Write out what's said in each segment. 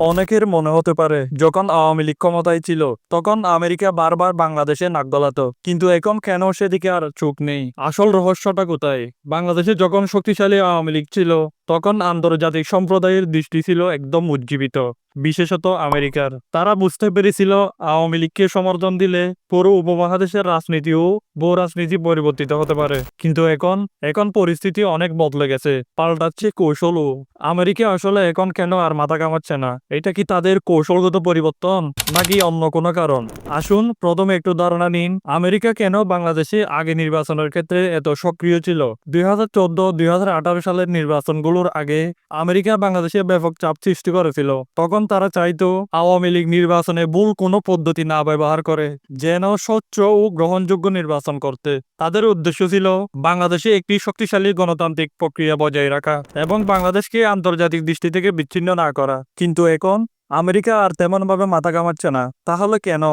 অনেকের মনে হতে পারে, যখন আওয়ামী লীগ ক্ষমতায় ছিল, তখন আমেরিকা বারবার বাংলাদেশে নাক গলাত। কিন্তু এখন কেন সেদিকে আর চোখ নেই? আসল রহস্যটা কোথায়? বাংলাদেশে যখন শক্তিশালী আওয়ামী লীগ ছিল, তখন আন্তর্জাতিক সম্প্রদায়ের দৃষ্টি ছিল একদম উজ্জীবিত। বিশেষত আমেরিকার। তারা বুঝতে পেরেছিল আওয়ামী লীগকে সমর্থন দিলে পুরো উপমহাদেশের রাজনীতি ও ভূ রাজনীতি পরিবর্তিত হতে পারে। কিন্তু এখন এখন পরিস্থিতি অনেক বদলে গেছে। পাল্টাচ্ছে কৌশলও আমেরিকা আসলে এখন কেন আর মাথা কামাচ্ছে না? এটা কি তাদের কৌশলগত পরিবর্তন, নাকি অন্য কোনো কারণ? আসুন প্রথমে একটু ধারণা নিন, আমেরিকা কেন বাংলাদেশে আগে নির্বাচনের ক্ষেত্রে এত সক্রিয় ছিল? দুই হাজার চোদ্দ, দুই সালের নির্বাচনগুলোর আগে আমেরিকা বাংলাদেশে ব্যাপক চাপ সৃষ্টি করেছিল। তখন তারা চাইতো, আওয়ামী লীগ নির্বাচনে ভুল কোনো পদ্ধতি না ব্যবহার করে, যেন স্বচ্ছ ও গ্রহণযোগ্য নির্বাচন করতে। তাদের উদ্দেশ্য ছিল বাংলাদেশে একটি শক্তিশালী গণতান্ত্রিক প্রক্রিয়া বজায় রাখা এবং বাংলাদেশকে আন্তর্জাতিক দৃষ্টি থেকে বিচ্ছিন্ন না করা। কিন্তু এখন আমেরিকা আর তেমন ভাবে মাথা কামাচ্ছে না। তাহলে কেন?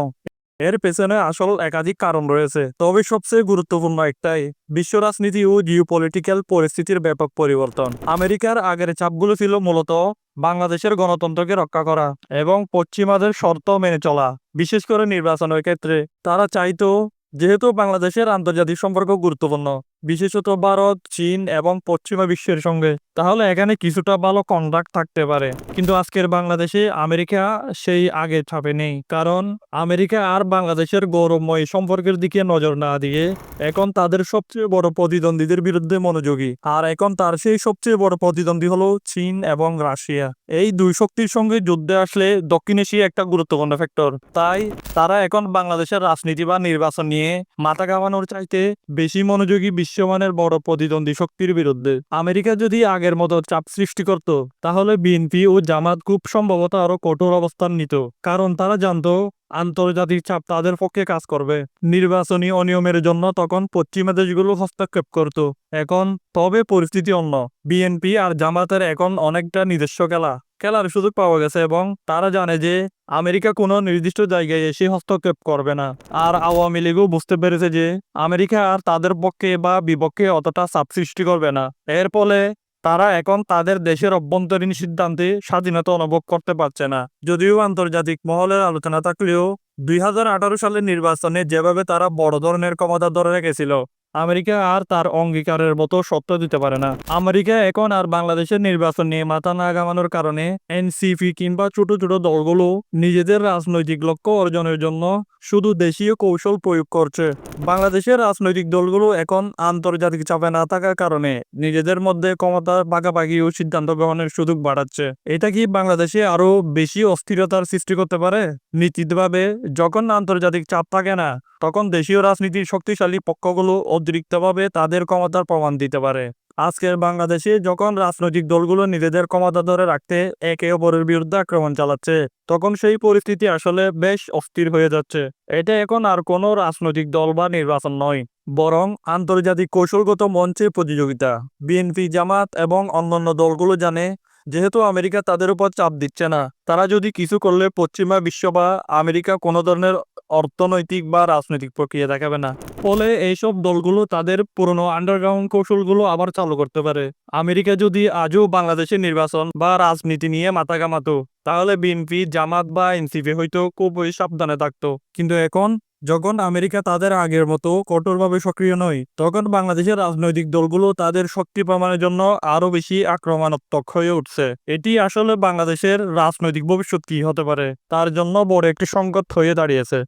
এর পেছনে আসল একাধিক কারণ রয়েছে। তবে সবচেয়ে গুরুত্বপূর্ণ একটাই, বিশ্ব রাজনীতি ও জিওপলিটিক্যাল পরিস্থিতির ব্যাপক পরিবর্তন। আমেরিকার আগের চাপগুলো ছিল মূলত বাংলাদেশের গণতন্ত্রকে রক্ষা করা এবং পশ্চিমাদের শর্ত মেনে চলা, বিশেষ করে নির্বাচনের ক্ষেত্রে। তারা চাইতো, যেহেতু বাংলাদেশের আন্তর্জাতিক সম্পর্ক গুরুত্বপূর্ণ বিশেষত ভারত, চীন এবং পশ্চিমা বিশ্বের সঙ্গে। তাহলে এখানে কিছুটা ভালো কন্ট্রাক্ট থাকতে পারে। কিন্তু আজকের বাংলাদেশে আমেরিকা সেই আগে ছাপে নেই। কারণ আমেরিকা আর বাংলাদেশের গৌরবময় সম্পর্কের দিকে নজর না দিয়ে এখন তাদের সবচেয়ে বড় প্রতিদ্বন্দ্বীদের বিরুদ্ধে মনোযোগী। আর এখন তার সেই সবচেয়ে বড় প্রতিদ্বন্দ্বী হলো চীন এবং রাশিয়া। এই দুই শক্তির সঙ্গে যুদ্ধে আসলে দক্ষিণ এশিয়া একটা গুরুত্বপূর্ণ ফ্যাক্টর তাই তারা এখন বাংলাদেশের রাজনীতি বা নির্বাচন নিয়ে মাথা কামানোর চাইতে বেশি মনোযোগী বিশ্বমানের বড় প্রতিদ্বন্দ্বী শক্তির বিরুদ্ধে। আমেরিকা যদি আগের মতো চাপ সৃষ্টি করত, তাহলে বিএনপি ও জামাত খুব সম্ভবত আরও কঠোর অবস্থান নিত। কারণ তারা জানতো আন্তর্জাতিক চাপ তাদের পক্ষে কাজ করবে। নির্বাচনী অনিয়মের জন্য তখন পশ্চিমা দেশগুলো হস্তক্ষেপ করত। এখন তবে পরিস্থিতি অন্য। বিএনপি আর জামাতের এখন অনেকটা নিজস্ব খেলা। খেলার সুযোগ পাওয়া গেছে এবং তারা জানে যে আমেরিকা কোনো নির্দিষ্ট জায়গায় এসে হস্তক্ষেপ করবে না। আর আওয়ামী লীগও বুঝতে পেরেছে যে আমেরিকা আর তাদের পক্ষে বা বিপক্ষে অতটা চাপ সৃষ্টি করবে না। এর ফলে তারা এখন তাদের দেশের অভ্যন্তরীণ সিদ্ধান্তে স্বাধীনতা অনুভব করতে পারছে না। যদিও আন্তর্জাতিক মহলের আলোচনা থাকলেও দুই হাজার আঠারো সালের নির্বাচনে যেভাবে তারা বড় ধরনের ক্ষমতা ধরে রেখেছিল আমেরিকা আর তার অঙ্গীকারের মতো সত্য দিতে পারে না। আমেরিকা এখন আর বাংলাদেশের নির্বাচন নিয়ে মাথা না গামানোর কারণে এনসিপি কিংবা ছোট ছোট দলগুলো নিজেদের রাজনৈতিক লক্ষ্য অর্জনের জন্য শুধু দেশীয় কৌশল প্রয়োগ করছে। বাংলাদেশের রাজনৈতিক দলগুলো এখন আন্তর্জাতিক চাপে না থাকার কারণে নিজেদের মধ্যে ক্ষমতা ভাগাভাগি ও সিদ্ধান্ত গ্রহণের সুযোগ বাড়াচ্ছে। এটা কি বাংলাদেশে আরও বেশি অস্থিরতার সৃষ্টি করতে পারে? নীতিভাবে যখন আন্তর্জাতিক চাপ থাকে না, তখন দেশীয় রাজনীতির শক্তিশালী পক্ষগুলো অতিরিক্তভাবে তাদের ক্ষমতার প্রমাণ দিতে পারে। আজকের বাংলাদেশে যখন রাজনৈতিক দলগুলো নিজেদের ক্ষমতা ধরে রাখতে একে অপরের বিরুদ্ধে আক্রমণ চালাচ্ছে, তখন সেই পরিস্থিতি আসলে বেশ অস্থির হয়ে যাচ্ছে। এটা এখন আর কোনো রাজনৈতিক দল বা নির্বাচন নয়, বরং আন্তর্জাতিক কৌশলগত মঞ্চে প্রতিযোগিতা। বিএনপি, জামাত এবং অন্যান্য দলগুলো জানে যেহেতু আমেরিকা তাদের উপর চাপ দিচ্ছে না, তারা যদি কিছু করলে পশ্চিমা বিশ্ব বা আমেরিকা কোনো ধরনের অর্থনৈতিক বা রাজনৈতিক প্রক্রিয়া দেখাবে না। ফলে এইসব দলগুলো তাদের পুরনো আন্ডারগ্রাউন্ড কৌশলগুলো আবার চালু করতে পারে। আমেরিকা যদি আজও বাংলাদেশের নির্বাচন বা রাজনীতি নিয়ে মাথা কামাতো তাহলে বিএনপি, জামাত বা এনসিপি হয়তো খুবই সাবধানে থাকতো। কিন্তু এখন যখন আমেরিকা তাদের আগের মতো কঠোরভাবে সক্রিয় নয়, তখন বাংলাদেশের রাজনৈতিক দলগুলো তাদের শক্তি প্রমাণের জন্য আরও বেশি আক্রমণাত্মক হয়ে উঠছে। এটি আসলে বাংলাদেশের রাজনৈতিক ভবিষ্যৎ কি হতে পারে, তার জন্য বড় একটি সংকট হয়ে দাঁড়িয়েছে।